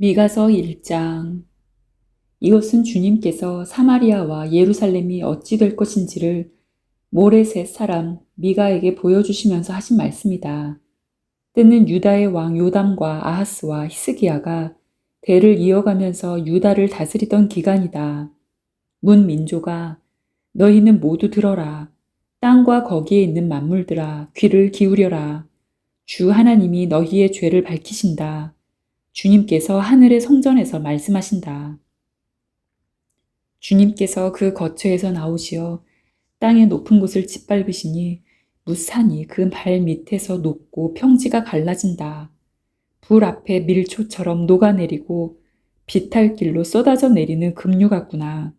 미가서 1장 이것은 주님께서 사마리아와 예루살렘이 어찌 될 것인지를 모레셋 사람 미가에게 보여주시면서 하신 말씀이다. 때는 유다의 왕 요담과 아하스와 히스기야가 대를 이어가면서 유다를 다스리던 기간이다. 문 민조가 너희는 모두 들어라. 땅과 거기에 있는 만물들아 귀를 기울여라. 주 하나님이 너희의 죄를 밝히신다. 주님께서 하늘의 성전에서 말씀하신다. 주님께서 그 거처에서 나오시어 땅의 높은 곳을 짓밟으시니 무산이 그 발 밑에서 높고 평지가 갈라진다. 불 앞에 밀초처럼 녹아내리고 비탈길로 쏟아져 내리는 급류 같구나.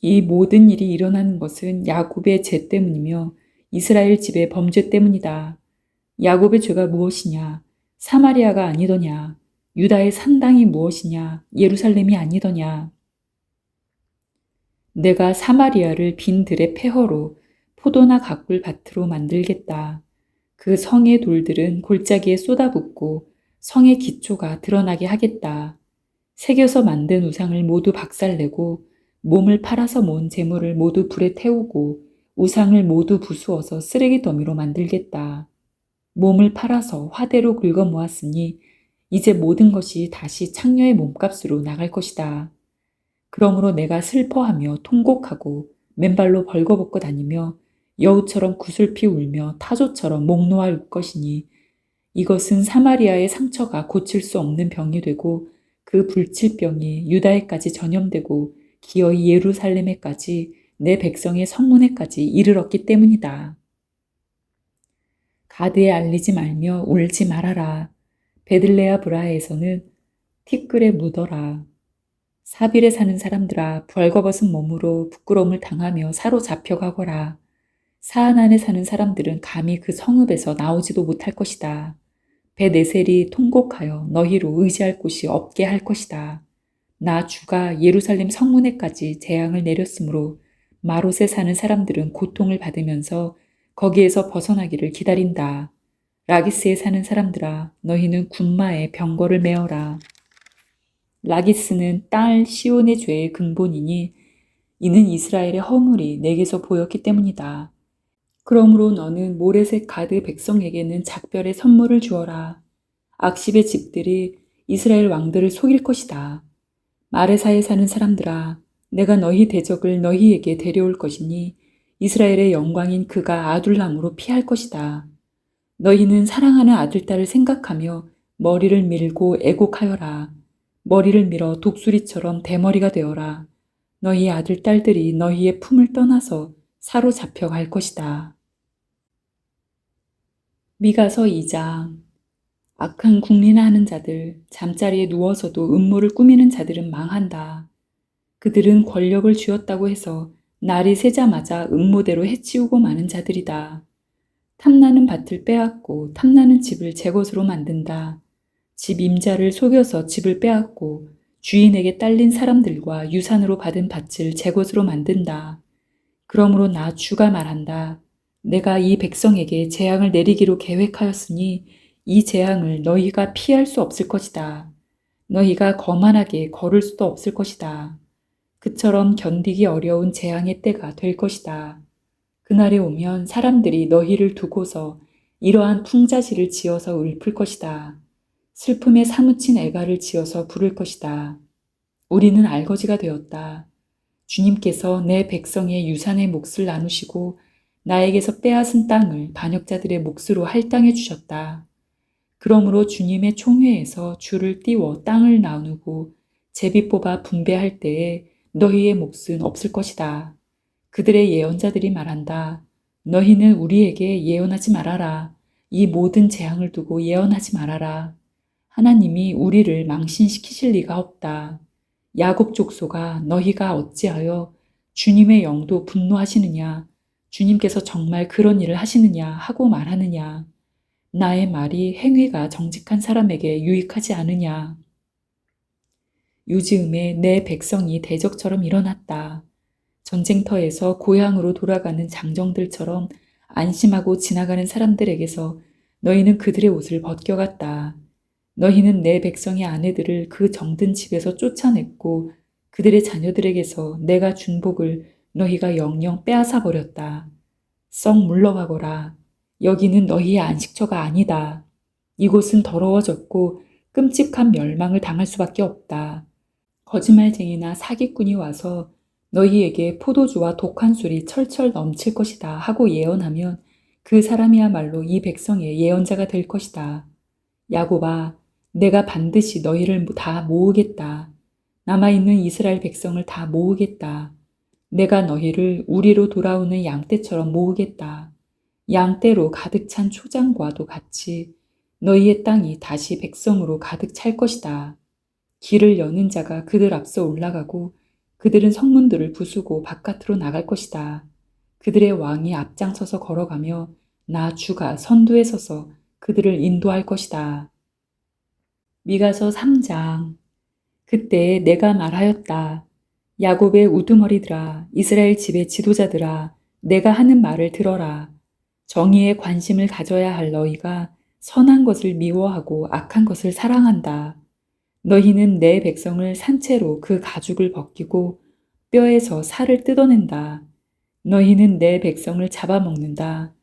이 모든 일이 일어나는 것은 야곱의 죄 때문이며 이스라엘 집의 범죄 때문이다. 야곱의 죄가 무엇이냐? 사마리아가 아니더냐? 유다의 산당이 무엇이냐? 예루살렘이 아니더냐? 내가 사마리아를 빈 들의 폐허로 포도나 가꿀 밭으로 만들겠다. 그 성의 돌들은 골짜기에 쏟아붓고 성의 기초가 드러나게 하겠다. 새겨서 만든 우상을 모두 박살내고 몸을 팔아서 모은 재물을 모두 불에 태우고 우상을 모두 부수어서 쓰레기 더미로 만들겠다. 몸을 팔아서 화대로 긁어 모았으니 이제 모든 것이 다시 창녀의 몸값으로 나갈 것이다. 그러므로 내가 슬퍼하며 통곡하고 맨발로 벌거벗고 다니며 여우처럼 구슬피 울며 타조처럼 목 놓아 울 것이니 이것은 사마리아의 상처가 고칠 수 없는 병이 되고 그 불칠병이 유다에까지 전염되고 기어이 예루살렘에까지 내 백성의 성문에까지 이르렀기 때문이다. 가드에 알리지 말며 울지 말아라. 베들레아 브라에서는 티끌에 묻어라. 사빌에 사는 사람들아 벌거벗은 몸으로 부끄러움을 당하며 사로잡혀 가거라. 사안 안에 사는 사람들은 감히 그 성읍에서 나오지도 못할 것이다. 베네셀이 통곡하여 너희로 의지할 곳이 없게 할 것이다. 나 주가 예루살렘 성문에까지 재앙을 내렸으므로 마롯에 사는 사람들은 고통을 받으면서 거기에서 벗어나기를 기다린다. 라기스에 사는 사람들아 너희는 군마에 병거를 메어라. 라기스는 딸 시온의 죄의 근본이니 이는 이스라엘의 허물이 내게서 보였기 때문이다. 그러므로 너는 모레색 가드 백성에게는 작별의 선물을 주어라. 악십의 집들이 이스라엘 왕들을 속일 것이다. 마레사에 사는 사람들아 내가 너희 대적을 너희에게 데려올 것이니 이스라엘의 영광인 그가 아둘람으로 피할 것이다. 너희는 사랑하는 아들 딸을 생각하며 머리를 밀고 애곡하여라. 머리를 밀어 독수리처럼 대머리가 되어라. 너희 아들 딸들이 너희의 품을 떠나서 사로잡혀 갈 것이다. 미가서 2장 악한 국리나 하는 자들, 잠자리에 누워서도 음모를 꾸미는 자들은 망한다. 그들은 권력을 쥐었다고 해서 날이 새자마자 음모대로 해치우고 마는 자들이다. 탐나는 밭을 빼앗고 탐나는 집을 제 것으로 만든다. 집 임자를 속여서 집을 빼앗고 주인에게 딸린 사람들과 유산으로 받은 밭을 제 것으로 만든다. 그러므로 나 주가 말한다. 내가 이 백성에게 재앙을 내리기로 계획하였으니 이 재앙을 너희가 피할 수 없을 것이다. 너희가 거만하게 걸을 수도 없을 것이다. 그처럼 견디기 어려운 재앙의 때가 될 것이다. 그날에 오면 사람들이 너희를 두고서 이러한 풍자시를 지어서 읊을 것이다. 슬픔에 사무친 애가를 지어서 부를 것이다. 우리는 알거지가 되었다. 주님께서 내 백성의 유산의 몫을 나누시고 나에게서 빼앗은 땅을 반역자들의 몫으로 할당해 주셨다. 그러므로 주님의 총회에서 줄을 띄워 땅을 나누고 제비 뽑아 분배할 때에 너희의 몫은 없을 것이다. 그들의 예언자들이 말한다. 너희는 우리에게 예언하지 말아라. 이 모든 재앙을 두고 예언하지 말아라. 하나님이 우리를 망신시키실 리가 없다. 야곱 족소가 너희가 어찌하여 주님의 영도 분노하시느냐? 주님께서 정말 그런 일을 하시느냐? 하고 말하느냐? 나의 말이 행위가 정직한 사람에게 유익하지 않으냐? 유지음에 내 백성이 대적처럼 일어났다. 전쟁터에서 고향으로 돌아가는 장정들처럼 안심하고 지나가는 사람들에게서 너희는 그들의 옷을 벗겨갔다. 너희는 내 백성의 아내들을 그 정든 집에서 쫓아냈고 그들의 자녀들에게서 내가 준 복을 너희가 영영 빼앗아 버렸다. 썩 물러가거라. 여기는 너희의 안식처가 아니다. 이곳은 더러워졌고 끔찍한 멸망을 당할 수밖에 없다. 거짓말쟁이나 사기꾼이 와서 너희에게 포도주와 독한 술이 철철 넘칠 것이다 하고 예언하면 그 사람이야말로 이 백성의 예언자가 될 것이다. 야곱아, 내가 반드시 너희를 다 모으겠다. 남아있는 이스라엘 백성을 다 모으겠다. 내가 너희를 우리로 돌아오는 양떼처럼 모으겠다. 양떼로 가득 찬 초장과도 같이 너희의 땅이 다시 백성으로 가득 찰 것이다. 길을 여는 자가 그들 앞서 올라가고 그들은 성문들을 부수고 바깥으로 나갈 것이다. 그들의 왕이 앞장서서 걸어가며 나 주가 선두에 서서 그들을 인도할 것이다. 미가서 3장 그때 내가 말하였다. 야곱의 우두머리들아 이스라엘 집의 지도자들아 내가 하는 말을 들어라. 정의에 관심을 가져야 할 너희가 선한 것을 미워하고 악한 것을 사랑한다. 너희는 내 백성을 산채로 그 가죽을 벗기고 뼈에서 살을 뜯어낸다. 너희는 내 백성을 잡아먹는다.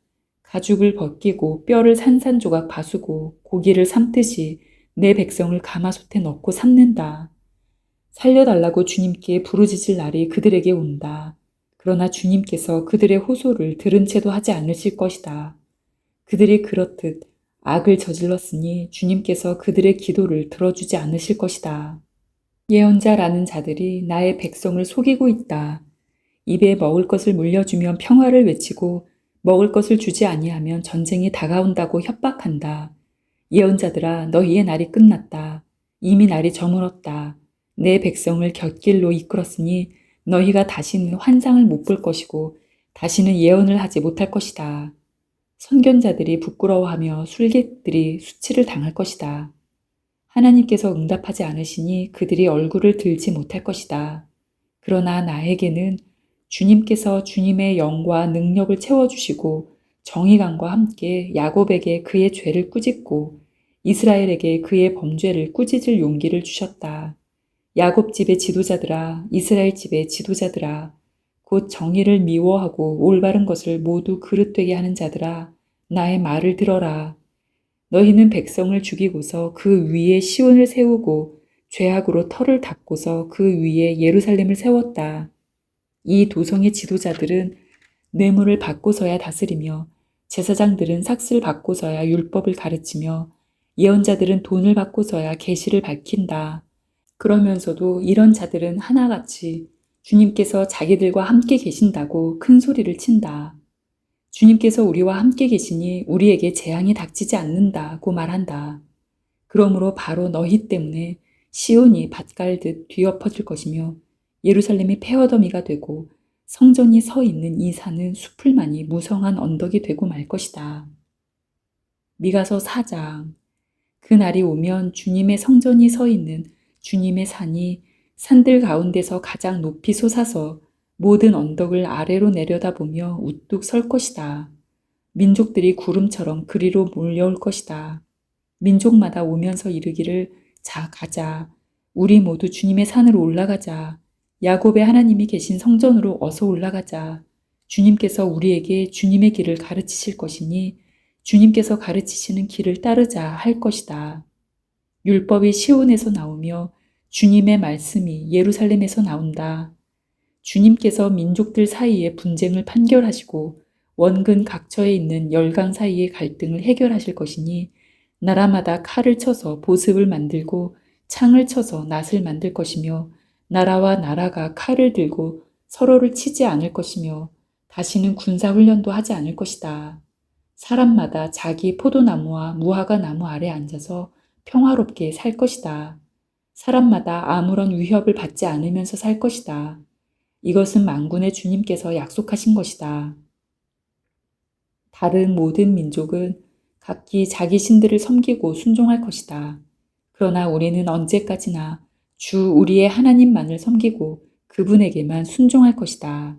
가죽을 벗기고 뼈를 산산조각 바수고 고기를 삶듯이 내 백성을 가마솥에 넣고 삶는다. 살려달라고 주님께 부르짖을 날이 그들에게 온다. 그러나 주님께서 그들의 호소를 들은 채도 하지 않으실 것이다. 그들이 그렇듯 악을 저질렀으니 주님께서 그들의 기도를 들어주지 않으실 것이다. 예언자라는 자들이 나의 백성을 속이고 있다. 입에 먹을 것을 물려주면 평화를 외치고 먹을 것을 주지 아니하면 전쟁이 다가온다고 협박한다. 예언자들아 너희의 날이 끝났다. 이미 날이 저물었다. 내 백성을 곁길로 이끌었으니 너희가 다시는 환상을 못 볼 것이고 다시는 예언을 하지 못할 것이다. 선견자들이 부끄러워하며 술객들이 수치를 당할 것이다. 하나님께서 응답하지 않으시니 그들이 얼굴을 들지 못할 것이다. 그러나 나에게는 주님께서 주님의 영과 능력을 채워주시고 정의감과 함께 야곱에게 그의 죄를 꾸짖고 이스라엘에게 그의 범죄를 꾸짖을 용기를 주셨다. 야곱 집의 지도자들아, 이스라엘 집의 지도자들아, 곧 정의를 미워하고 올바른 것을 모두 그릇되게 하는 자들아 나의 말을 들어라. 너희는 백성을 죽이고서 그 위에 시온을 세우고 죄악으로 털을 닦고서 그 위에 예루살렘을 세웠다. 이 도성의 지도자들은 뇌물을 받고서야 다스리며 제사장들은 삭슬 받고서야 율법을 가르치며 예언자들은 돈을 받고서야 계시를 밝힌다. 그러면서도 이런 자들은 하나같이 주님께서 자기들과 함께 계신다고 큰 소리를 친다. 주님께서 우리와 함께 계시니 우리에게 재앙이 닥치지 않는다고 말한다. 그러므로 바로 너희 때문에 시온이 밭갈듯 뒤엎어질 것이며 예루살렘이 폐허더미가 되고 성전이 서 있는 이 산은 수풀만이 무성한 언덕이 되고 말 것이다. 미가서 4장 그 날이 오면 주님의 성전이 서 있는 주님의 산이 산들 가운데서 가장 높이 솟아서 모든 언덕을 아래로 내려다보며 우뚝 설 것이다. 민족들이 구름처럼 그리로 몰려올 것이다. 민족마다 오면서 이르기를 자 가자. 우리 모두 주님의 산으로 올라가자. 야곱의 하나님이 계신 성전으로 어서 올라가자. 주님께서 우리에게 주님의 길을 가르치실 것이니 주님께서 가르치시는 길을 따르자 할 것이다. 율법이 시온에서 나오며 주님의 말씀이 예루살렘에서 나온다. 주님께서 민족들 사이의 분쟁을 판결하시고 원근 각처에 있는 열강 사이의 갈등을 해결하실 것이니 나라마다 칼을 쳐서 보습을 만들고 창을 쳐서 낫을 만들 것이며 나라와 나라가 칼을 들고 서로를 치지 않을 것이며 다시는 군사훈련도 하지 않을 것이다. 사람마다 자기 포도나무와 무화과 나무 아래 앉아서 평화롭게 살 것이다. 사람마다 아무런 위협을 받지 않으면서 살 것이다. 이것은 망군의 주님께서 약속하신 것이다. 다른 모든 민족은 각기 자기 신들을 섬기고 순종할 것이다. 그러나 우리는 언제까지나 주 우리의 하나님만을 섬기고 그분에게만 순종할 것이다.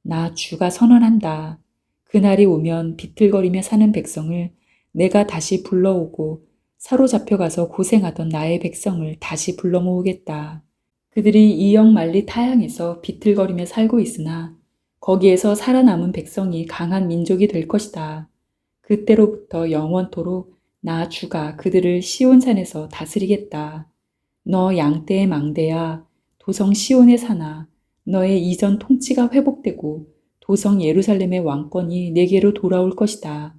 나 주가 선언한다. 그날이 오면 비틀거리며 사는 백성을 내가 다시 불러오고 사로잡혀가서 고생하던 나의 백성을 다시 불러 모으겠다. 그들이 이역 말리 타향에서 비틀거리며 살고 있으나 거기에서 살아남은 백성이 강한 민족이 될 것이다. 그때로부터 영원토록 나 주가 그들을 시온산에서 다스리겠다. 너 양떼의 망대야 도성 시온의 사나 너의 이전 통치가 회복되고 도성 예루살렘의 왕권이 내게로 돌아올 것이다.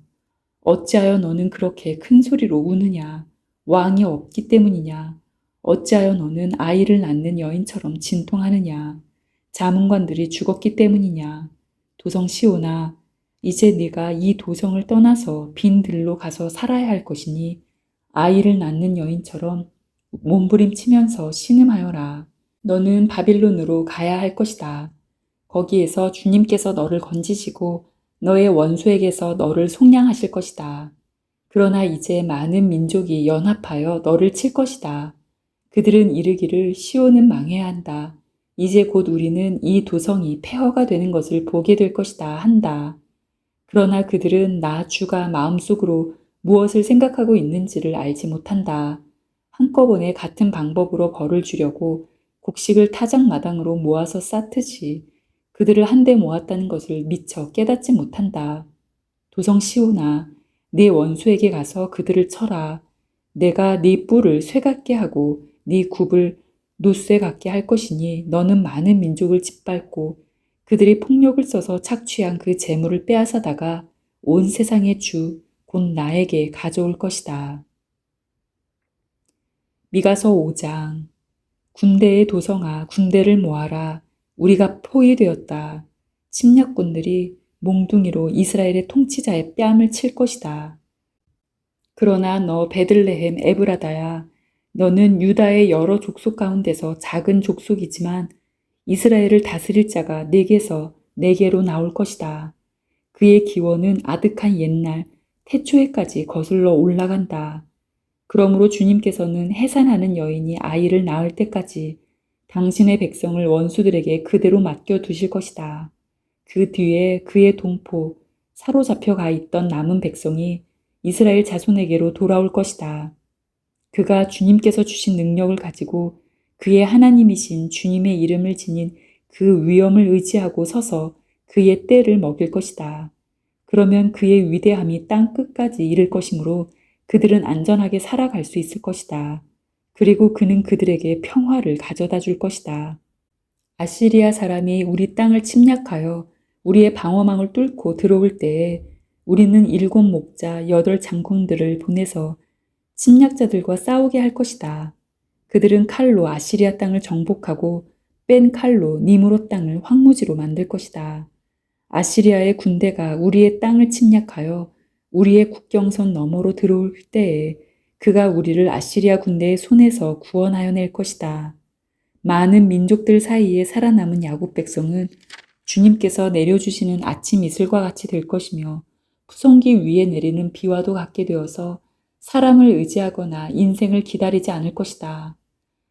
어찌하여 너는 그렇게 큰 소리로 우느냐? 왕이 없기 때문이냐? 어찌하여 너는 아이를 낳는 여인처럼 진통하느냐? 자문관들이 죽었기 때문이냐? 도성 시오나 이제 네가 이 도성을 떠나서 빈 들로 가서 살아야 할 것이니 아이를 낳는 여인처럼 몸부림치면서 신음하여라. 너는 바빌론으로 가야 할 것이다. 거기에서 주님께서 너를 건지시고 너의 원수에게서 너를 속량하실 것이다. 그러나 이제 많은 민족이 연합하여 너를 칠 것이다. 그들은 이르기를 시온은 망해야 한다. 이제 곧 우리는 이 도성이 폐허가 되는 것을 보게 될 것이다 한다. 그러나 그들은 나 주가 마음속으로 무엇을 생각하고 있는지를 알지 못한다. 한꺼번에 같은 방법으로 벌을 주려고 곡식을 타작마당으로 모아서 쌓듯이 그들을 한데 모았다는 것을 미처 깨닫지 못한다. 도성 시오나 네 원수에게 가서 그들을 쳐라. 내가 네 뿔을 쇠같게 하고 네 굽을 노쇠 같게 할 것이니 너는 많은 민족을 짓밟고 그들이 폭력을 써서 착취한 그 재물을 빼앗아다가 온 세상의 주, 곧 나에게 가져올 것이다. 미가서 5장 군대의 도성아 군대를 모아라 우리가 포위되었다. 침략군들이 몽둥이로 이스라엘의 통치자의 뺨을 칠 것이다. 그러나 너 베들레헴 에브라다야 너는 유다의 여러 족속 가운데서 작은 족속이지만 이스라엘을 다스릴 자가 내게서 내게로 나올 것이다. 그의 기원은 아득한 옛날 태초에까지 거슬러 올라간다. 그러므로 주님께서는 해산하는 여인이 아이를 낳을 때까지 당신의 백성을 원수들에게 그대로 맡겨 두실 것이다. 그 뒤에 그의 동포, 사로잡혀 가 있던 남은 백성이 이스라엘 자손에게로 돌아올 것이다. 그가 주님께서 주신 능력을 가지고 그의 하나님이신 주님의 이름을 지닌 그 위엄을 의지하고 서서 그의 때를 먹일 것이다. 그러면 그의 위대함이 땅 끝까지 이를 것이므로 그들은 안전하게 살아갈 수 있을 것이다. 그리고 그는 그들에게 평화를 가져다 줄 것이다. 아시리아 사람이 우리 땅을 침략하여 우리의 방어망을 뚫고 들어올 때에 우리는 일곱 목자 여덟 장군들을 보내서 침략자들과 싸우게 할 것이다. 그들은 칼로 아시리아 땅을 정복하고 뺀 칼로 니무로 땅을 황무지로 만들 것이다. 아시리아의 군대가 우리의 땅을 침략하여 우리의 국경선 너머로 들어올 때에 그가 우리를 아시리아 군대의 손에서 구원하여 낼 것이다. 많은 민족들 사이에 살아남은 야곱 백성은 주님께서 내려주시는 아침 이슬과 같이 될 것이며 푸성기 위에 내리는 비와도 같게 되어서 사람을 의지하거나 인생을 기다리지 않을 것이다.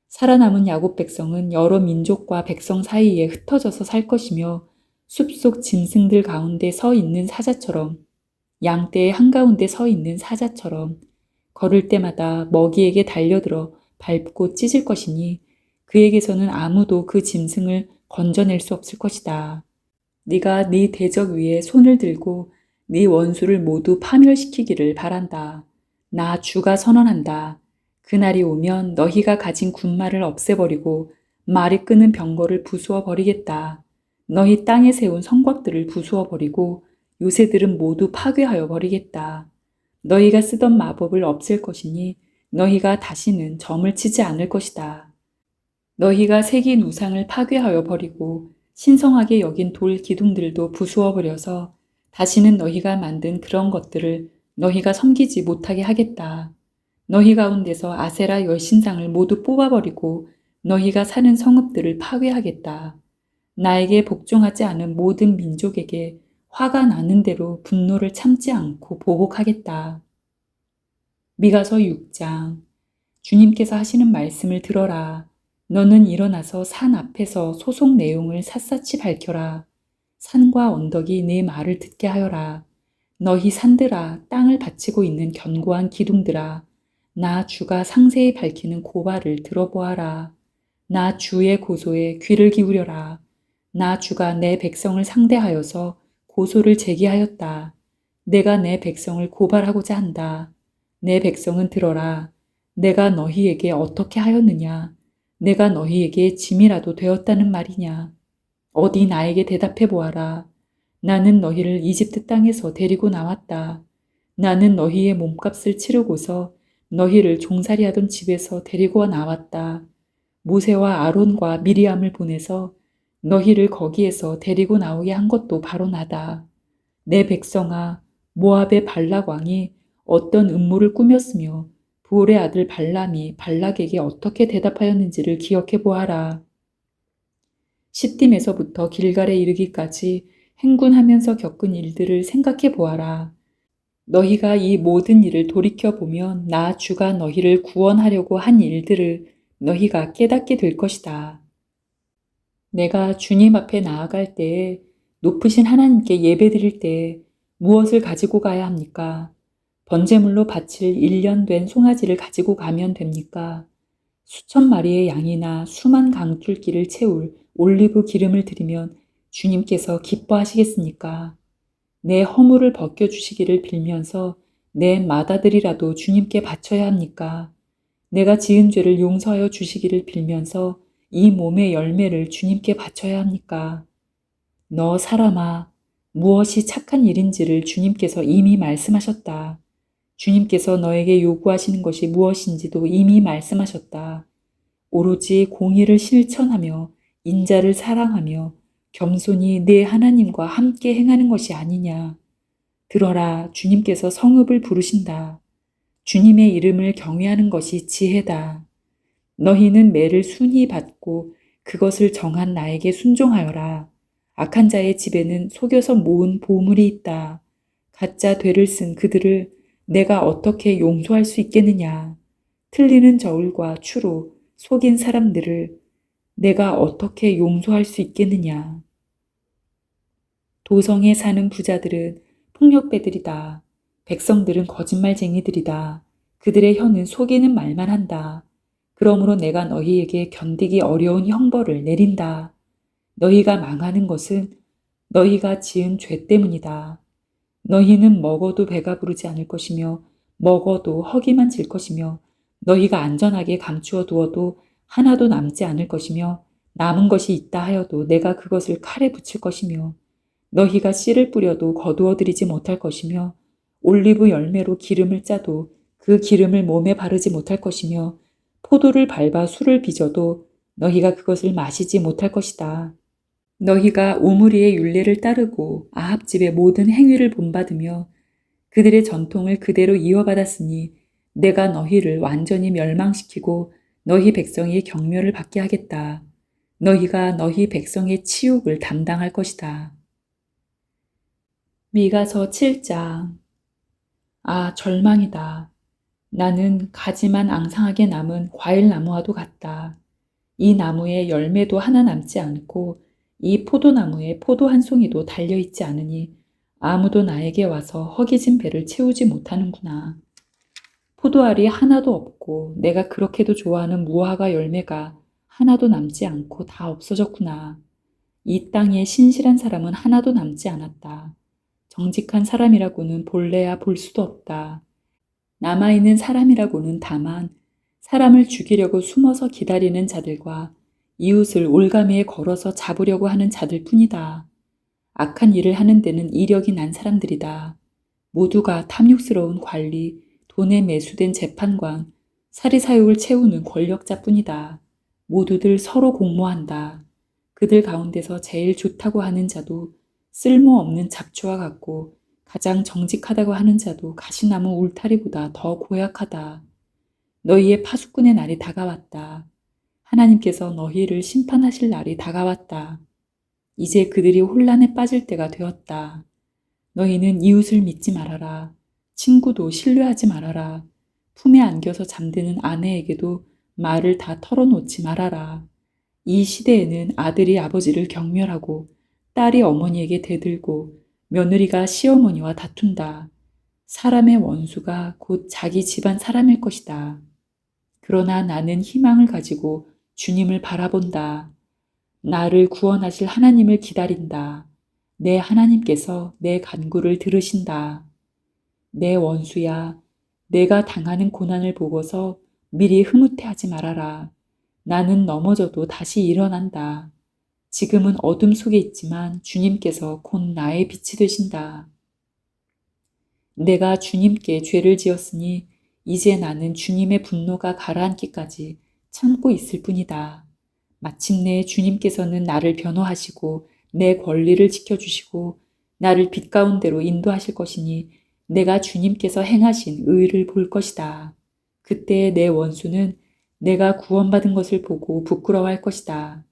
살아남은 야곱 백성은 여러 민족과 백성 사이에 흩어져서 살 것이며 숲속 짐승들 가운데 서 있는 사자처럼 양떼의 한가운데 서 있는 사자처럼 걸을 때마다 먹이에게 달려들어 밟고 찢을 것이니 그에게서는 아무도 그 짐승을 건져낼 수 없을 것이다. 네가 네 대적 위에 손을 들고 네 원수를 모두 파멸시키기를 바란다. 나 주가 선언한다. 그날이 오면 너희가 가진 군마를 없애버리고 말이 끄는 병거를 부수어 버리겠다. 너희 땅에 세운 성곽들을 부수어 버리고 요새들은 모두 파괴하여 버리겠다. 너희가 쓰던 마법을 없앨 것이니 너희가 다시는 점을 치지 않을 것이다. 너희가 새긴 우상을 파괴하여 버리고 신성하게 여긴 돌 기둥들도 부수어 버려서 다시는 너희가 만든 그런 것들을 너희가 섬기지 못하게 하겠다. 너희 가운데서 아세라 열신상을 모두 뽑아버리고 너희가 사는 성읍들을 파괴하겠다. 나에게 복종하지 않은 모든 민족에게 화가 나는 대로 분노를 참지 않고 보복하겠다. 미가서 6장 주님께서 하시는 말씀을 들어라. 너는 일어나서 산 앞에서 소속 내용을 샅샅이 밝혀라. 산과 언덕이 내 말을 듣게 하여라. 너희 산들아 땅을 바치고 있는 견고한 기둥들아 나 주가 상세히 밝히는 고발을 들어보아라. 나 주의 고소에 귀를 기울여라. 나 주가 내 백성을 상대하여서 고소를 제기하였다. 내가 내 백성을 고발하고자 한다. 내 백성은 들어라. 내가 너희에게 어떻게 하였느냐? 내가 너희에게 짐이라도 되었다는 말이냐? 어디 나에게 대답해 보아라. 나는 너희를 이집트 땅에서 데리고 나왔다. 나는 너희의 몸값을 치르고서 너희를 종살이하던 집에서 데리고 나왔다. 모세와 아론과 미리암을 보내서 너희를 거기에서 데리고 나오게 한 것도 바로 나다. 내 백성아, 모압의 발락 왕이 어떤 음모를 꾸몄으며 부올의 아들 발람이 발락에게 어떻게 대답하였는지를 기억해 보아라. 시딤에서부터 길갈에 이르기까지 행군하면서 겪은 일들을 생각해 보아라. 너희가 이 모든 일을 돌이켜 보면 나 주가 너희를 구원하려고 한 일들을 너희가 깨닫게 될 것이다. 내가 주님 앞에 나아갈 때에 높으신 하나님께 예배 드릴 때 무엇을 가지고 가야 합니까? 번제물로 바칠 1년 된 송아지를 가지고 가면 됩니까? 수천 마리의 양이나 수만 강줄기를 채울 올리브 기름을 드리면 주님께서 기뻐하시겠습니까? 내 허물을 벗겨주시기를 빌면서 내 마다들이라도 주님께 바쳐야 합니까? 내가 지은 죄를 용서하여 주시기를 빌면서 이 몸의 열매를 주님께 바쳐야 합니까? 너 사람아, 무엇이 착한 일인지를 주님께서 이미 말씀하셨다. 주님께서 너에게 요구하시는 것이 무엇인지도 이미 말씀하셨다. 오로지 공의를 실천하며 인자를 사랑하며 겸손히 내 하나님과 함께 행하는 것이 아니냐. 들어라, 주님께서 성읍을 부르신다. 주님의 이름을 경외하는 것이 지혜다. 너희는 매를 순히 받고 그것을 정한 나에게 순종하여라. 악한 자의 집에는 속여서 모은 보물이 있다. 가짜 되를 쓴 그들을 내가 어떻게 용서할 수 있겠느냐. 틀리는 저울과 추로 속인 사람들을 내가 어떻게 용서할 수 있겠느냐. 도성에 사는 부자들은 폭력배들이다. 백성들은 거짓말쟁이들이다. 그들의 혀는 속이는 말만 한다. 그러므로 내가 너희에게 견디기 어려운 형벌을 내린다. 너희가 망하는 것은 너희가 지은 죄 때문이다. 너희는 먹어도 배가 부르지 않을 것이며 먹어도 허기만 질 것이며 너희가 안전하게 감추어 두어도 하나도 남지 않을 것이며 남은 것이 있다 하여도 내가 그것을 칼에 붙일 것이며 너희가 씨를 뿌려도 거두어 들이지 못할 것이며 올리브 열매로 기름을 짜도 그 기름을 몸에 바르지 못할 것이며 포도를 밟아 술을 빚어도 너희가 그것을 마시지 못할 것이다. 너희가 오므리의 윤례를 따르고 아합집의 모든 행위를 본받으며 그들의 전통을 그대로 이어받았으니 내가 너희를 완전히 멸망시키고 너희 백성이 경멸을 받게 하겠다. 너희가 너희 백성의 치욕을 담당할 것이다. 미가서 7장 아 절망이다. 나는 가지만 앙상하게 남은 과일나무와도 같다. 이 나무에 열매도 하나 남지 않고 이 포도나무에 포도 한 송이도 달려있지 않으니 아무도 나에게 와서 허기진 배를 채우지 못하는구나. 포도알이 하나도 없고 내가 그렇게도 좋아하는 무화과 열매가 하나도 남지 않고 다 없어졌구나. 이 땅에 신실한 사람은 하나도 남지 않았다. 정직한 사람이라고는 볼래야 볼 수도 없다. 남아있는 사람이라고는 다만 사람을 죽이려고 숨어서 기다리는 자들과 이웃을 올가미에 걸어서 잡으려고 하는 자들 뿐이다. 악한 일을 하는 데는 이력이 난 사람들이다. 모두가 탐욕스러운 관리, 돈에 매수된 재판관, 사리사욕을 채우는 권력자 뿐이다. 모두들 서로 공모한다. 그들 가운데서 제일 좋다고 하는 자도 쓸모없는 잡초와 같고 가장 정직하다고 하는 자도 가시나무 울타리보다 더 고약하다. 너희의 파수꾼의 날이 다가왔다. 하나님께서 너희를 심판하실 날이 다가왔다. 이제 그들이 혼란에 빠질 때가 되었다. 너희는 이웃을 믿지 말아라. 친구도 신뢰하지 말아라. 품에 안겨서 잠드는 아내에게도 말을 다 털어놓지 말아라. 이 시대에는 아들이 아버지를 경멸하고 딸이 어머니에게 대들고 며느리가 시어머니와 다툰다. 사람의 원수가 곧 자기 집안 사람일 것이다. 그러나 나는 희망을 가지고 주님을 바라본다. 나를 구원하실 하나님을 기다린다. 내 하나님께서 내 간구를 들으신다. 내 원수야, 내가 당하는 고난을 보고서 미리 흐뭇해하지 말아라. 나는 넘어져도 다시 일어난다. 지금은 어둠 속에 있지만 주님께서 곧 나의 빛이 되신다. 내가 주님께 죄를 지었으니 이제 나는 주님의 분노가 가라앉기까지 참고 있을 뿐이다. 마침내 주님께서는 나를 변호하시고 내 권리를 지켜주시고 나를 빛 가운데로 인도하실 것이니 내가 주님께서 행하신 의를 볼 것이다. 그때 내 원수는 내가 구원받은 것을 보고 부끄러워할 것이다.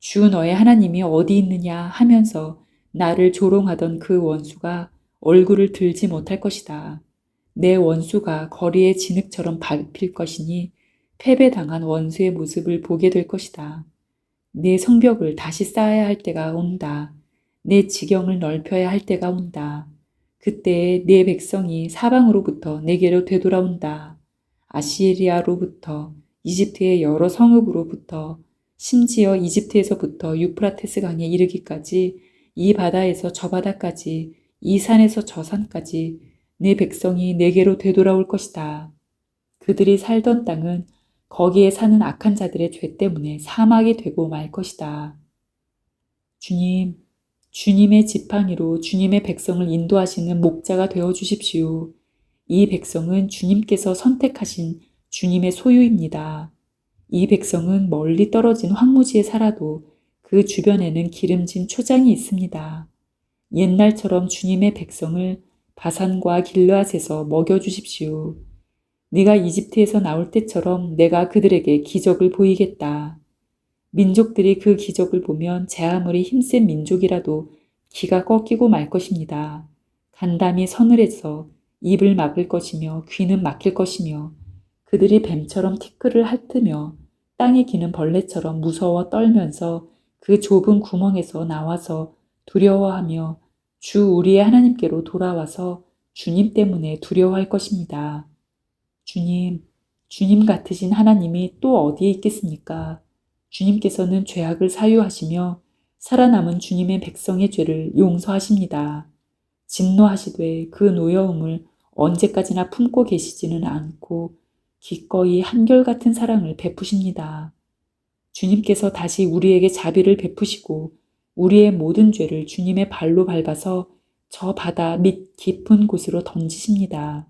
주 너의 하나님이 어디 있느냐 하면서 나를 조롱하던 그 원수가 얼굴을 들지 못할 것이다. 내 원수가 거리의 진흙처럼 밟힐 것이니 패배당한 원수의 모습을 보게 될 것이다. 내 성벽을 다시 쌓아야 할 때가 온다. 내 지경을 넓혀야 할 때가 온다. 그때 내 백성이 사방으로부터 내게로 되돌아온다. 아시리아로부터 이집트의 여러 성읍으로부터 심지어 이집트에서부터 유프라테스 강에 이르기까지 이 바다에서 저 바다까지 이 산에서 저 산까지 내 백성이 내게로 되돌아올 것이다. 그들이 살던 땅은 거기에 사는 악한 자들의 죄 때문에 사막이 되고 말 것이다. 주님, 주님의 지팡이로 주님의 백성을 인도하시는 목자가 되어 주십시오. 이 백성은 주님께서 선택하신 주님의 소유입니다. 이 백성은 멀리 떨어진 황무지에 살아도 그 주변에는 기름진 초장이 있습니다. 옛날처럼 주님의 백성을 바산과 길르앗에서 먹여 주십시오. 네가 이집트에서 나올 때처럼 내가 그들에게 기적을 보이겠다. 민족들이 그 기적을 보면 제 아무리 힘센 민족이라도 기가 꺾이고 말 것입니다. 간담이 서늘해서 입을 막을 것이며 귀는 막힐 것이며 그들이 뱀처럼 티끌을 핥으며 땅에 기는 벌레처럼 무서워 떨면서 그 좁은 구멍에서 나와서 두려워하며 주 우리의 하나님께로 돌아와서 주님 때문에 두려워할 것입니다. 주님, 주님 같으신 하나님이 또 어디에 있겠습니까? 주님께서는 죄악을 사유하시며 살아남은 주님의 백성의 죄를 용서하십니다. 진노하시되 그 노여움을 언제까지나 품고 계시지는 않고 기꺼이 한결같은 사랑을 베푸십니다. 주님께서 다시 우리에게 자비를 베푸시고 우리의 모든 죄를 주님의 발로 밟아서 저 바다 밑 깊은 곳으로 던지십니다.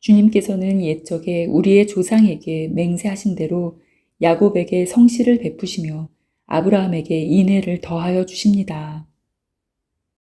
주님께서는 옛적에 우리의 조상에게 맹세하신 대로 야곱에게 성실을 베푸시며 아브라함에게 인애를 더하여 주십니다.